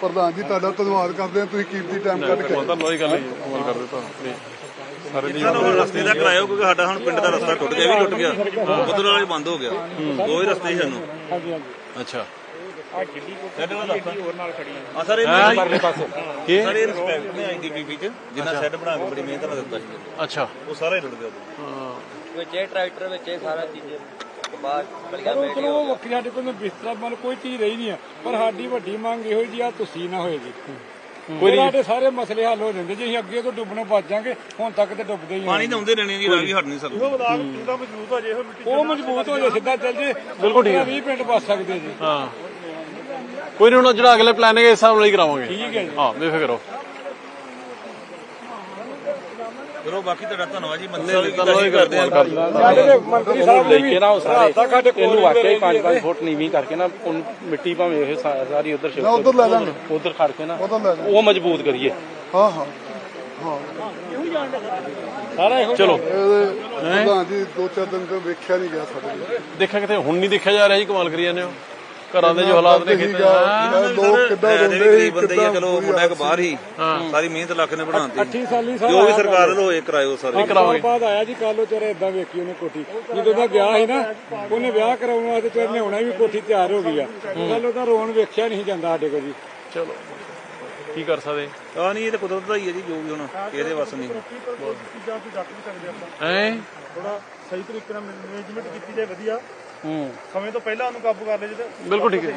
ਪ੍ਰਧਾਨ ਜੀ ਤੁਹਾਡਾ ਧੰਨਵਾਦ ਕਰਦੇ ਹਾਂ ਤੁਸੀਂ ਕੀਮਤੀ ਟਾਈਮ ਕੱਢ ਕੇ ਆਏ। ਤਾਂ ਲੋਈ ਗੱਲ ਹੈ ਕਮਾਲ ਕਰ ਦਿੱਤਾ ਨਹੀਂ। ਸਾਰੇ ਦੀ ਸਾਨੂੰ ਹੁਣ ਰਸਤੇ ਦਾ ਕਰਾਇਓ ਕਿਉਂਕਿ ਸਾਡਾ ਹੁਣ ਪਿੰਡ ਦਾ ਰਸਤਾ ਟੁੱਟ ਗਿਆ ਵੀ ਟੁੱਟ ਗਿਆ। ਉਧਰ ਵਾਲਾ ਬੰਦ ਹੋ ਗਿਆ। ਦੋ ਹੀ ਰਸਤੇ ਸੀ ਸਾਨੂੰ। ਅੱਛਾ। ਸਾਡੇ ਨਾਲ ਰਸਤਾ ਆ ਸਰ ਇਹ ਪਰਲੇ ਪਾਸੇ। ਕੀ? ਸਰ ਇਹ ਰਿਸਪੈਕਟ ਨੇ ਆਈ ਬੀਬੀ ਚ ਜਿੰਨਾ ਸੈੱਟ ਬਣਾ ਕੇ ਬੜੀ ਮਿਹਨਤ ਨਾਲ ਦਿੱਤਾ ਸੀ। ਅੱਛਾ। ਉਹ ਸਾਰਾ ਹੀ ਟੁੱਟ ਗਿਆ। ਹਾਂ, ਵਿੱਚ ਇਹ ਟਰੈਕਟਰ ਵਿੱਚ ਇਹ ਸਾਰਾ ਚੀਜ਼ ਬਾਹਰ ਗਲੀਆਂ ਚਲੋ ਉਹ ਵੱਖਰੀ ਸਾਡੇ ਕੋਲ ਬਿਸਤਰਾ ਮਨ ਕੋਈ ਚੀਜ਼ ਰਹੀ ਨਹੀਂ ਆ। ਪਰ ਸਾਡੀ ਵੱਡੀ ਮੰਗ ਇਹੋ ਜੀ ਆ ਤੁਸੀਂ ਨਾ ਹੋਏ ਜੀ। ਕੋਈ ਸਾਡੇ ਸਾਰੇ ਮਸਲੇ ਹੱਲ ਹੋ ਜਾਂਦੇ ਜੇ ਅਸੀਂ ਅੱਗੇ ਤੋਂ ਡੁੱਬਣੋਂ ਬਚ ਜਾਾਂਗੇ ਹੁਣ ਤੱਕ ਤੇ ਡੁੱਬਦੇ ਹੀ ਆ। ਪਾਣੀ ਤਾਂ ਆਉਂਦੇ ਰਹਿਣੇ ਜੀ ਰਾਵੀ ਹਟ ਨਹੀਂ ਸਕਦਾ। ਉਹ ਮਜ਼ਬੂਤ ਹੋ ਜੇ ਸਿੱਧਾ ਚੱਲ ਜੇ ਬਿਲਕੁਲ ਠੀਕ ਹੈ 20 ਪਿੰਡ ਬਚ ਸਕਦੇ ਜੀ। ਹਾਂ। ਕੋਈ ਨਹੀਂ ਹੁਣ ਜਿਹੜਾ ਅਗਲੇ ਪਲਾਨ ਹੈ ਇਸ ਹਿਸਾਬ ਨਾਲ ਹੀ ਕਰਾਵਾਂਗੇ। ਠੀਕ ਹੈ ਜੀ। ਹਾਂ ਬੇਫਿਕਰ ਰਹੋ। ਚਲੋ ਬਾਕੀ ਤੁਹਾਡਾ ਧੰਨਵਾਦ ਜੀ ਮੰਤਰੀ ਸਾਹਿਬ ਧੰਨਵਾਦ ਵੀ ਕਰਦੇ ਆ ਮੰਤਰੀ ਸਾਹਿਬ ਨੇ ਵੀ ਨਾ ਉਹ ਸਾਰੇ। ਇਹਨੂੰ ਵਾਕਿਆ ਹੀ 5-5 ਫੁੱਟ ਨੀਵੀਂ ਕਰਕੇ ਨਾ ਉਹਨੂੰ ਮਿੱਟੀ ਭਾਵੇਂ ਇਹ ਸਾਰੀ ਉਧਰ ਮੈਂ ਉੱਧਰ ਲੈ ਲਾਂਗੇ ਉਧਰ ਖੜ ਕੇ ਨਾ ਲੈ ਉਹ ਮਜ਼ਬੂਤ ਕਰੀਏ। ਹਾਂ ਹਾਂ ਹਾਂ। ਸਾਰਾ ਇਹੋ ਚਲੋ। ਪ੍ਰਧਾਨ ਜੀ ਦੋ ਚਾਰ ਦਿਨ ਤੋਂ ਵੇਖਿਆ ਨਹੀਂ ਗਿਆ ਸਾਡੇ। ਦੇਖਿਆ ਕਿਤੇ ਹੁਣ ਨਹੀਂ ਦੇਖਿਆ ਜਾ ਰਿਹਾ ਜੀ ਕਮਾਲ ਕਰੀ ਜਾਂਦੇ ਹੋ। ਘਰਾਂ ਦੇ ਜੋ ਹਾਲਾਤ ਨੇ ਮੈਂ ਲੋਕ ਕਿੱਦਾਂ ਵੀ ਰੋਂਦੇ ਗਰੀਬ ਬੰਦੇ ਹੀ ਚਲੋ ਮੁੰਡਾ ਇੱਕ ਬਾਹਰ ਹੀ ਸਾਰੀ ਮਿਹਨਤ ਲੱਖ ਨੇ ਬਣਾਉਂਦੀ 28 ਸਾਲੀ ਸਾਲ ਜੋ ਵੀ ਸਰਕਾਰ ਵੱਲੋਂ ਹੋਏ ਕਰਾਇਓ ਸਾਰੇ। ਸਾਲ ਬਾਅਦ ਆਇਆ ਜੀ ਕੱਲ ਉਹ ਤੇਰੇ ਇਦਾਂ ਵੇਖੀ ਉਹਨੇ ਕੋਠੀ। ਜਦੋਂ ਦਾ ਗਿਆ ਸੀ ਨਾ ਉਹਨੇ ਵਿਆਹ ਕਰਾਉਣ ਵਾਸਤੇ ਤੇਰੇ ਨੇ ਹੋਣਾ ਵੀ ਕੋਠੀ ਤਿਆਰ ਹੋ ਗਈ ਆ। ਕੱਲ ਉਹਦਾ ਰੋਣ ਵੇਖਿਆ ਨਹੀਂ ਜਾਂਦਾ ਸਾਡੇ ਕੋਲ ਜੀ। ਚਲੋ। ਕੀ ਕਰ ਸਕਦੇ? ਆ ਨਹੀਂ ਇਹ ਤਾਂ ਕੁਦਰਤ ਦਾ ਹੀ ਹੈ ਜੀ ਜੋ ਵੀ ਹੁਣ ਇਹਦੇ ਵੱਸ ਨਹੀਂ। ਐ ਥੋੜਾ ਸਹੀ ਤਰੀਕੇ ਨਾਲ ਮੈਨੇਜਮੈਂਟ ਕੀਤੀ ਜਾਏ ਵਧੀਆ। ਸਮੇਂ ਤੋਂ ਪਹਿਲਾਂ ਉਹਨੂੰ ਕਾਬੂ ਕਰ ਲਿਆ ਜੇ ਬਿਲਕੁਲ ਠੀਕ ਹੈ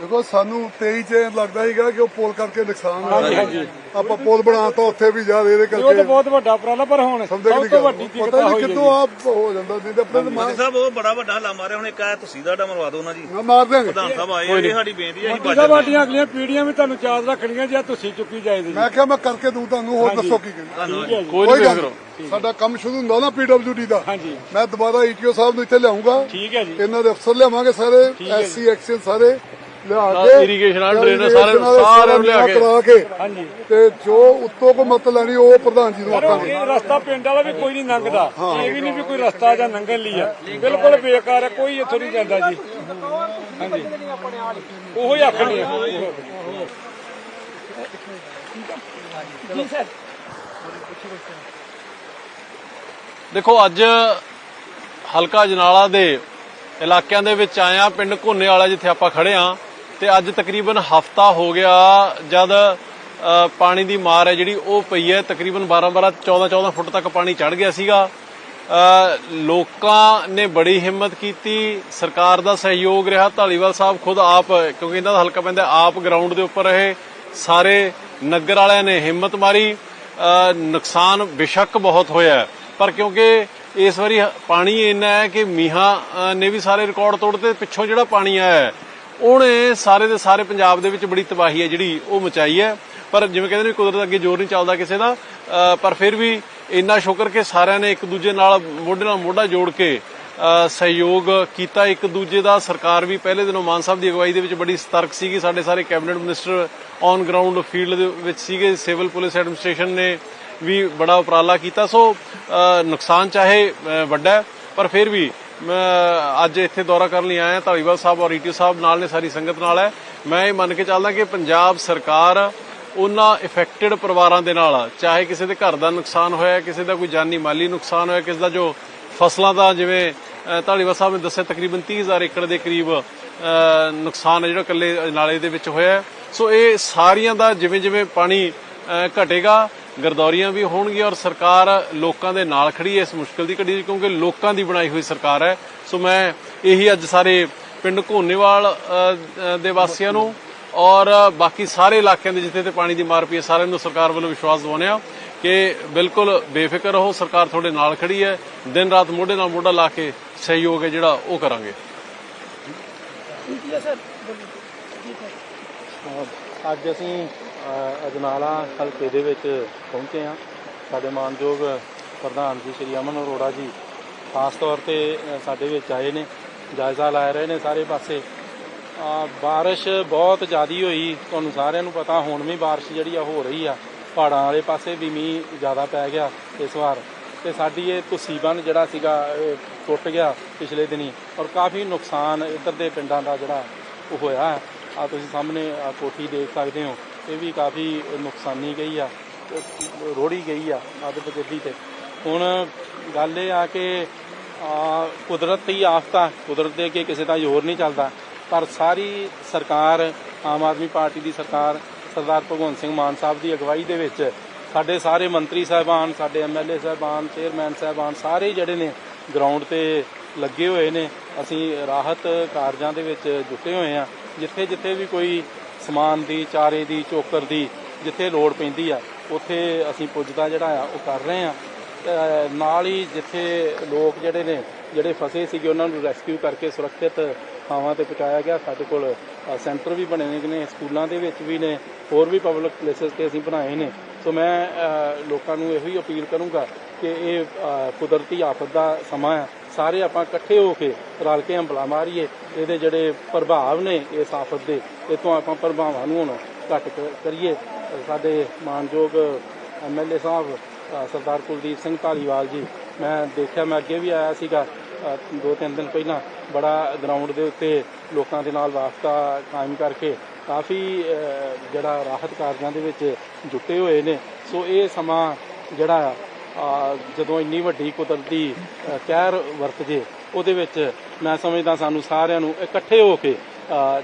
ਦੇਖੋ ਸਾਨੂੰ 23 ਚ ਲੱਗਦਾ ਸੀਗਾ ਕਿ ਉਹ ਪੁਲ ਕਰਕੇ ਨੁਕਸਾਨ ਹੋਇਆ। ਆਪਾਂ ਪੁਲ ਬਣਾਤਾ ਉੱਥੇ ਵੀ ਜਾ ਇਹਦੇ ਉਹ ਤਾਂ ਕਰਕੇ। ਬਹੁਤ ਵੱਡਾ ਉਪਰਾਲਾ ਪਰ ਹੁਣ ਸਮਝੇ ਸਭ ਨਹੀਂ ਤੋਂ ਵੱਡੀ ਪਤਾ ਦਿੱਕਤ ਨਹੀਂ ਹੋਈ ਕਿੱਥੋਂ ਆ ਹੋ ਜਾਂਦਾ ਨਹੀਂ ਤੇ ਆਪਣੇ ਤਾਂ ਮਾਰ ਮੰਤਰੀ ਸਾਹਿਬ ਉਹ ਬੜਾ ਵੱਡਾ ਹੱਲਾ ਮਾਰਿਆ ਹੁਣ ਇੱਕ ਆ ਤੁਸੀਂ ਦਾ ਮਰਵਾ ਦਿਓ ਨਾ ਜੀ ਨਾ ਮਾਰ ਦਿਆਂਗੇ। ਪ੍ਰਧਾਨ ਸਾਹਿਬ ਆਏ ਆ, ਇਹ ਸਾਡੀ ਬੇਨਤੀ ਹੈ ਅਸੀਂ ਮੰਤਰੀ ਸਾਹਿਬ ਸਾਡੀਆਂ ਅਗਲੀਆਂ ਪੀੜ੍ਹੀਆਂ ਵੀ ਤੁਹਾਨੂੰ ਯਾਦ ਰੱਖਣੀਆਂ ਜੇ ਤੁਸੀਂ ਚੁੱਕੀ ਜਾਏਗੀ ਜੀ। ਮੈਂ ਕਿਹਾ ਮੈਂ ਕਰਕੇ ਦੂੰ ਤੁਹਾਨੂੰ ਹੋਰ ਦੱਸੋ ਕੀ ਕਰੀ ਕੋਈ ਗੱਲ। ਸਾਡਾ ਕੰਮ ਸ਼ੁਰੂ ਹੁੰਦਾ ਨਾ ਪੀਡਬਲਯੂਡੀ ਦਾ। ਹਾਂਜੀ। ਮੈਂ ਦੁਬਾਰਾ ਈਟੀਓ ਸਾਹਿਬ ਨੂੰ ਇੱਥੇ ਲਿਆਉਂਗਾ। ਠੀਕ ਹੈ ਜੀ। ਇਹਨਾਂ ਦੇ ਅਫਸਰ ਲਿਆਵਾਂਗੇ ਸਾਰੇ ਐਸਸੀ ਐਕਸ਼ਨ ਸਾਰੇ। ਲਿਆ ਕੇ irrigation ਵਾਲੇ, drainage ਸਾਰੇ- ਨੂੰ ਲਿਆ ਕੇ। ਕਰਾ ਕੇ। ਹਾਂਜੀ। ਤੇ ਜੋ ਉੱਤੋਂ ਕੋ ਮਤ ਲੈਣੀ ਉਹ ਪ੍ਰਧਾਨ ਜੀ ਨੂੰ ਆਖਾਂਗੇ। ਇਹ ਰਸਤਾ ਪਿੰਡ ਵਾਲਾ ਵੀ ਕੋਈ ਨਹੀਂ ਲੰਘਦਾ। ਇਹ ਵੀ ਨਹੀਂ ਵੀ ਕੋਈ ਰਸਤਾ ਜਾਂ ਲੰਘਣ ਲਈ ਆ। ਬਿਲਕੁਲ ਬੇਕਾਰ ਹੈ ਕੋਈ ਇੱਥੋਂ ਨਹੀਂ ਜਾਂਦਾ ਜੀ। ਹਾਂਜੀ। ਉਹੋ ਹੀ ਆਖਣੀ ਆ। ਦੇਖੋ, ਅੱਜ ਹਲਕਾ ਜਨਾਲਾ ਦੇ ਇਲਾਕਿਆਂ ਦੇ ਵਿੱਚ ਆਇਆ ਪਿੰਡ ਘੋਨੇ ਵਾਲਾ ਜਿੱਥੇ ਆਪਾਂ ਖੜੇ ਆ, ਤੇ ਅੱਜ ਤਕਰੀਬਨ ਹਫਤਾ ਹੋ ਗਿਆ ਜਦ ਪਾਣੀ ਦੀ ਮਾਰ ਹੈ ਜਿਹੜੀ, ਉਹ ਪਈ ਹੈ। ਤਕਰੀਬਨ 12 12 14 14 ਫੁੱਟ ਤੱਕ ਪਾਣੀ ਚੜ ਗਿਆ ਸੀਗਾ। ਲੋਕਾਂ ਨੇ ਬੜੀ ਹਿੰਮਤ ਕੀਤੀ। ਸਰਕਾਰ ਦਾ ਸਹਿਯੋਗ ਰਿਹਾ। ਢਾਲੀਵਾਲ ਸਾਹਿਬ ਖੁਦ ਆਪ, ਕਿਉਂਕਿ ਇਹਨਾਂ ਦਾ ਹਲਕਾ ਪੈਂਦਾ, ਆਪ ਗਰਾਊਂਡ ਦੇ ਉੱਪਰ ਰਹੇ। ਸਾਰੇ ਨਗਰ ਵਾਲਿਆਂ ਨੇ ਹਿੰਮਤ ਮਾਰੀ। ਨੁਕਸਾਨ ਬੇਸ਼ੱਕ ਬਹੁਤ ਹੋਇਆ ਪਰ ਕਿਉਂਕਿ ਇਸ ਵਾਰੀ ਪਾਣੀ ਇੰਨਾ ਹੈ ਕਿ ਮੀਹਾਂ ਨੇ ਵੀ ਸਾਰੇ ਰਿਕਾਰਡ ਤੋੜਤੇ ਪਿੱਛੋਂ ਜਿਹੜਾ ਪਾਣੀ ਆਇਆ ਉਹਨੇ ਸਾਰੇ ਦੇ ਸਾਰੇ ਪੰਜਾਬ ਦੇ ਵਿੱਚ ਬੜੀ ਤਬਾਹੀ ਹੈ ਜਿਹੜੀ ਉਹ ਮਚਾਈ ਹੈ। ਪਰ ਜਿਵੇਂ ਕਹਿੰਦੇ ਨੇ ਕੁਦਰਤ ਅੱਗੇ ਜ਼ੋਰ ਨਹੀਂ ਚੱਲਦਾ ਕਿਸੇ ਦਾ ਪਰ ਫਿਰ ਵੀ ਇੰਨਾ ਸ਼ੁਕਰ ਕਿ ਸਾਰਿਆਂ ਨੇ ਇੱਕ ਦੂਜੇ ਨਾਲ ਮੋਢੇ ਨਾਲ ਮੋਢਾ ਜੋੜ ਕੇ ਸਹਿਯੋਗ ਕੀਤਾ। ਇੱਕ ਦੂਜੇ ਦਾ ਸਰਕਾਰ ਵੀ ਪਹਿਲੇ ਦਿਨੋਂ ਮਾਨ ਸਾਹਿਬ ਦੀ ਅਗਵਾਈ ਦੇ ਵਿੱਚ ਬੜੀ ਸਤਰਕ ਸੀਗੀ। ਸਾਡੇ ਸਾਰੇ cabinet minister on ground field ਦੇ ਵਿੱਚ ਸੀਗੇ। ਸਿਵਲ ਪੁਲਿਸ ਐਡਮਿਨਿਸਟ੍ਰੇਸ਼ਨ ਨੇ ਵੀ ਬੜਾ ਉਪਰਾਲਾ ਕੀਤਾ, ਸੋ ਨੁਕਸਾਨ ਚਾਹੇ ਵੱਡਾ ਪਰ ਫਿਰ ਵੀ ਮੈਂ ਅੱਜ ਇੱਥੇ ਦੌਰਾ ਕਰਨ ਲਈ ਆਇਆ, ਧਾਲੀਵਾਲ ਸਾਹਿਬ ਔਰ ਈਟੀ ਸਾਹਿਬ ਨਾਲ ਨੇ, ਸਾਰੀ ਸੰਗਤ ਨਾਲ ਹੈ। ਮੈਂ ਇਹ ਮੰਨ ਕੇ ਚੱਲਦਾ ਕਿ ਪੰਜਾਬ ਸਰਕਾਰ ਉਹਨਾਂ ਇਫੈਕਟਡ ਪਰਿਵਾਰਾਂ ਦੇ ਨਾਲ, ਚਾਹੇ ਕਿਸੇ ਦੇ ਘਰ ਦਾ ਨੁਕਸਾਨ ਹੋਇਆ, ਕਿਸੇ ਦਾ ਕੋਈ ਜਾਨੀ ਮਾਲੀ ਨੁਕਸਾਨ ਹੋਇਆ, ਕਿਸੇ ਦਾ ਜੋ ਫਸਲਾਂ ਦਾ ਜਿਵੇਂ ਧਾਲੀਵਾਲ ਸਾਹਿਬ ਨੇ ਦੱਸਿਆ, ਤਕਰੀਬਨ 30000 ਏਕੜ ਦੇ ਕਰੀਬ ਨੁਕਸਾਨ ਹੈ ਜਿਹੜਾ ਕੱਲੇ ਨਾਲੇ ਦੇ ਵਿੱਚ ਹੋਇਆ ਸੋ ਇਹ ਸਾਰੀਆਂ ਦਾ ਜਿਵੇਂ ਜਿਵੇਂ ਪਾਣੀ ਘਟੇਗਾ ਗਰਦੌਰੀਆਂ ਵੀ ਹੋਣਗੀਆਂ ਔਰ ਸਰਕਾਰ ਲੋਕਾਂ ਦੇ ਨਾਲ ਖੜੀ ਹੈ ਇਸ ਮੁਸ਼ਕਲ ਦੀ ਘੜੀ ਕਿਉਂਕਿ ਲੋਕਾਂ ਦੀ ਬਣਾਈ ਹੋਈ ਸਰਕਾਰ ਹੈ। ਸੋ ਮੈਂ ਇਹੀ ਅੱਜ ਸਾਰੇ ਪਿੰਡ ਘੋਨੇਵਾਲ ਦੇ ਵਾਸੀਆਂ ਨੂੰ ਔਰ ਬਾਕੀ ਸਾਰੇ ਇਲਾਕਿਆਂ ਦੇ ਜਿੱਥੇ ਤੇ ਪਾਣੀ ਦੀ ਮਾਰ ਪਈ ਹੈ ਸਾਰਿਆਂ ਨੂੰ ਸਰਕਾਰ ਵੱਲੋਂ ਵਿਸ਼ਵਾਸ ਦਿਵਾਉਂਦੇ ਆ ਕਿ ਬਿਲਕੁਲ ਬੇਫਿਕਰ ਰਹੋ ਸਰਕਾਰ ਤੁਹਾਡੇ ਨਾਲ ਖੜੀ ਹੈ। ਦਿਨ ਰਾਤ ਮੋਢੇ ਨਾਲ ਮੋਢਾ ਲਾ ਕੇ ਸਹਿਯੋਗ ਹੈ ਜਿਹੜਾ ਉਹ ਕਰਾਂਗੇ। ਅੱਜ ਅਸੀਂ ਅਜਨਾਲਾ ਹਲਕੇ ਦੇ ਵਿੱਚ ਪਹੁੰਚੇ ਹਾਂ। ਸਾਡੇ ਮਾਨਯੋਗ ਪ੍ਰਧਾਨ ਜੀ ਸ਼੍ਰੀ ਅਮਨ ਅਰੋੜਾ ਜੀ ਖਾਸ ਤੌਰ ਤੇ ਸਾਡੇ ਵਿੱਚ ਆਏ ਨੇ ਜਾਇਜ਼ਾ ਲੈ ਰਹੇ ਨੇ ਸਾਰੇ ਪਾਸੇ। ਅ, ਬਾਰਿਸ਼ ਬਹੁਤ ਜ਼ਿਆਦੀ ਹੋਈ ਤੁਹਾਨੂੰ ਸਾਰਿਆਂ ਨੂੰ ਪਤਾ ਹੁਣ ਵੀ ਬਾਰਿਸ਼ ਜਿਹੜੀ ਆ ਹੋ ਰਹੀ ਆ। ਪਹਾੜਾਂ ਵਾਲੇ ਪਾਸੇ ਵੀ ਮੀਂਹ ਜ਼ਿਆਦਾ ਪੈ ਗਿਆ ਇਸ ਵਾਰ। ਤੇ ਸਾਡੀ ਇਹ ਤੁਸੀਂ ਜਿਹੜਾ ਸੀਗਾ ਇਹ ਟੁੱਟ ਗਿਆ ਪਿਛਲੇ ਦਿਨੀ ਔਰ ਕਾਫੀ ਨੁਕਸਾਨ ਇੱਧਰ ਦੇ ਪਿੰਡਾਂ ਦਾ ਜਿਹੜਾ ਉਹ ਹੋਇਆ। ਆ ਤੁਸੀਂ ਸਾਹਮਣੇ ਕੋਠੀ ਦੇਖ ਸਕਦੇ ਹੋ। ਇਹ ਵੀ ਕਾਫੀ ਨੁਕਸਾਨੀ ਗਈ ਆ, ਰੋੜੀ ਗਈ ਆ ਅੱਧ ਬਜਦੀ ਤੇ। ਹੁਣ ਗੱਲ ਇਹ ਆ ਕਿ, ਆ, ਕੁਦਰਤੀ ਆਫਤਾਂ ਕੁਦਰਤ ਦੇ ਅੱਗੇ ਕਿਸੇ ਦਾ ਜ਼ੋਰ ਨਹੀਂ ਚੱਲਦਾ। ਪਰ ਸਾਰੀ ਸਰਕਾਰ, ਆਮ ਆਦਮੀ ਪਾਰਟੀ ਦੀ ਸਰਕਾਰ, ਸਰਦਾਰ ਭਗਵੰਤ ਸਿੰਘ ਮਾਨ ਸਾਹਿਬ ਦੀ ਅਗਵਾਈ ਦੇ ਵਿੱਚ ਸਾਡੇ ਸਾਰੇ ਮੰਤਰੀ ਸਾਹਿਬਾਨ, ਸਾਡੇ ਐਮਐਲਏ ਸਾਹਿਬਾਨ, ਚੇਅਰਮੈਨ ਸਾਹਿਬਾਨ ਸਾਰੇ ਜਿਹੜੇ ਨੇ ਗਰਾਊਂਡ ਤੇ ਲੱਗੇ ਹੋਏ ਨੇ। ਅਸੀਂ ਰਾਹਤ ਕਾਰਜਾਂ ਦੇ ਵਿੱਚ ਜੁਟੇ ਹੋਏ ਆ। ਜਿੱਥੇ ਜਿੱਥੇ ਵੀ ਕੋਈ ਸਮਾਨ ਦੀ, ਚਾਰੇ ਦੀ, ਚੋਕਰ ਦੀ ਜਿੱਥੇ ਲੋੜ ਪੈਂਦੀ ਆ, ਉੱਥੇ ਅਸੀਂ ਪੁੱਜਦਾ ਜਿਹੜਾ ਆ, ਉਹ ਕਰ ਰਹੇ ਆ। ਨਾਲ ਹੀ ਜਿੱਥੇ ਲੋਕ ਜਿਹੜੇ ਨੇ, ਜਿਹੜੇ ਫਸੇ ਸੀਗੇ, ਉਹਨਾਂ ਨੂੰ ਰੈਸਕਿਊ ਕਰਕੇ ਸੁਰੱਖਿਅਤ ਥਾਵਾਂ ਤੇ ਪਹੁੰਚਾਇਆ ਗਿਆ। ਸਾਡੇ ਕੋਲ ਸੈਂਟਰ ਵੀ ਬਣੇ ਨੇ ਸਕੂਲਾਂ ਦੇ ਵਿੱਚ ਵੀ ਨੇ, ਹੋਰ ਵੀ ਪਬਲਿਕ ਪਲੇਸਸ ਤੇ ਅਸੀਂ ਬਣਾਏ ਨੇ। ਸੋ ਮੈਂ ਲੋਕਾਂ ਨੂੰ ਇਹੋ ਹੀ ਅਪੀਲ ਕਰੂੰਗਾ ਕਿ ਇਹ ਕੁਦਰਤੀ ਆਫਤ ਦਾ ਸਮਾਂ ਹੈ ਸਾਰੇ ਆਪਾਂ ਇਕੱਠੇ ਹੋ ਕੇ ਰਲ ਕੇ ਹੰਬਲਾ ਮਾਰੀਏ। ਇਹਦੇ ਜਿਹੜੇ ਪ੍ਰਭਾਵ ਨੇ ਇਸ ਆਫਤ ਦੇ ਇਹ ਤੋਂ ਆਪਾਂ ਪ੍ਰਭਾਵਾਂ ਨੂੰ ਹੁਣ ਘੱਟ ਕਰੀਏ। ਸਾਡੇ ਮਾਨਯੋਗ ਐਮਐਲਏ ਸਾਹਿਬ ਸਰਦਾਰ ਕੁਲਦੀਪ ਸਿੰਘ ਢਾਲੀਵਾਲ ਜੀ, ਮੈਂ ਦੇਖਿਆ, ਮੈਂ ਅੱਗੇ ਵੀ ਆਇਆ ਸੀਗਾ ਦੋ ਤਿੰਨ ਦਿਨ ਪਹਿਲਾਂ, ਬੜਾ ਗਰਾਊਂਡ ਦੇ ਉੱਤੇ ਲੋਕਾਂ ਦੇ ਨਾਲ ਵਾਸਤਾ ਕਾਇਮ ਕਰਕੇ ਕਾਫੀ ਜਿਹੜਾ ਰਾਹਤ ਕਾਰਜਾਂ ਦੇ ਵਿੱਚ ਜੁਟੇ ਹੋਏ ਨੇ। ਸੋ ਇਹ ਸਮਾਂ ਜਿਹੜਾ ਜਦੋਂ ਇੰਨੀ ਵੱਡੀ ਕੁਦਰਤੀ ਕਹਿਰ ਵਰਤ ਜੇ ਉਹਦੇ ਵਿੱਚ ਮੈਂ ਸਮਝਦਾ ਸਾਨੂੰ ਸਾਰਿਆਂ ਨੂੰ ਇਕੱਠੇ ਹੋ ਕੇ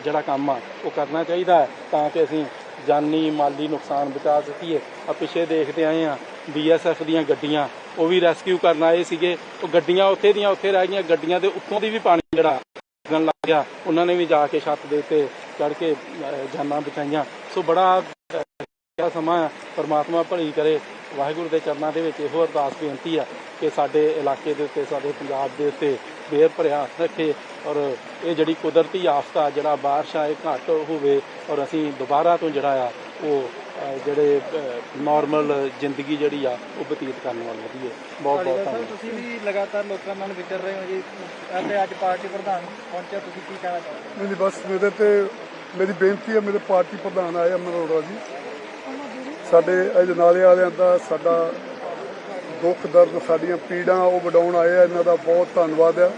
ਜਿਹੜਾ ਕੰਮ ਆ, ਉਹ ਕਰਨਾ ਚਾਹੀਦਾ ਹੈ, ਤਾਂ ਕਿ ਅਸੀਂ ਜਾਨੀ ਮਾਲੀ ਨੁਕਸਾਨ ਬਚਾ ਸਕੀਏ। ਆ, ਪਿੱਛੇ ਦੇਖਦੇ ਆਏ ਆ ਬੀਐਸਐਫ ਦੀਆਂ ਗੱਡੀਆਂ, ਉਹ ਵੀ ਰੈਸਕਿਊ ਕਰਨ ਆਏ ਸੀਗੇ। ਉਹ ਗੱਡੀਆਂ ਉੱਥੇ ਦੀਆਂ ਉੱਥੇ ਰਹਿ ਗਈਆਂ, ਗੱਡੀਆਂ ਦੇ ਉੱਤੋਂ ਦੀ ਵੀ ਪਾਣੀ ਜਿਹੜਾ ਲੱਗਣ ਲੱਗ ਗਿਆ, ਉਹਨਾਂ ਨੇ ਵੀ ਜਾ ਕੇ ਛੱਤ ਦੇ ਉੱਤੇ ਚੜ ਕੇ ਜਾਨਾਂ ਬਚਾਈਆਂ। ਸੋ ਬੜਾ ਸਮਾਂ ਹੈ, ਪਰਮਾਤਮਾ ਭਲੀ ਕਰੇ ਵਾਹਿਗੁਰੂ ਦੇ ਚਰਨਾਂ ਦੇ ਵਿੱਚ ਇਹੋ ਅਰਦਾਸ ਬੇਨਤੀ ਆ ਕਿ ਸਾਡੇ ਇਲਾਕੇ ਦੇ ਉੱਤੇ ਸਾਡੇ ਪੰਜਾਬ ਦੇ ਉੱਤੇ ਬੇਰ ਭਰਿਆ ਹੱਥ ਰੱਖੇ ਔਰ ਇਹ ਜਿਹੜੀ ਕੁਦਰਤੀ ਆਫਤਾ ਜਿਹੜਾ ਬਾਰਿਸ਼ ਆ ਇਹ ਘੱਟ ਹੋਵੇ ਔਰ ਅਸੀਂ ਦੁਬਾਰਾ ਤੋਂ ਜਿਹੜਾ ਆ ਉਹ ਜਿਹੜੇ ਨਾਰਮਲ ਜ਼ਿੰਦਗੀ ਜਿਹੜੀ ਆ ਉਹ ਬਤੀਤ ਕਰਨ ਵੱਲ ਵਧੀਏ ਬਹੁਤ ਬਹੁਤ ਧੰਨਵਾਦ। ਤੁਸੀਂ ਵੀ ਲਗਾਤਾਰ ਲੋਕਾਂ ਨਾਲ ਵਿਚਰ ਰਹੇ ਹੋ ਜੀ। ਅਤੇ ਅੱਜ ਪਾਰਟੀ ਪ੍ਰਧਾਨ ਪਹੁੰਚਿਆ ਤੁਸੀਂ ਕੀ ਕਹਿਣਾ ਚਾਹੋਗੇ? ਨਹੀਂ ਨਹੀਂ, ਬਸ ਮੇਰੇ ਤੇ ਮੇਰੀ ਬੇਨਤੀ ਹੈ ਮੇਰੇ ਪਾਰਟੀ ਪ੍ਰਧਾਨ ਆਏ ਅਮਰ ਅਰੋੜਾ ਜੀ। ਸਾਡੇ ਅਜਨਾਲੇ ਵਾਲਿਆਂ ਦਾ ਸਾਡਾ ਦੁੱਖ ਦਰਦ, ਸਾਡੀਆਂ ਪੀੜਾਂ ਉਹ ਵਡਾਉਣ ਆਏ ਆ, ਇਹਨਾਂ ਦਾ ਬਹੁਤ ਧੰਨਵਾਦ ਆ।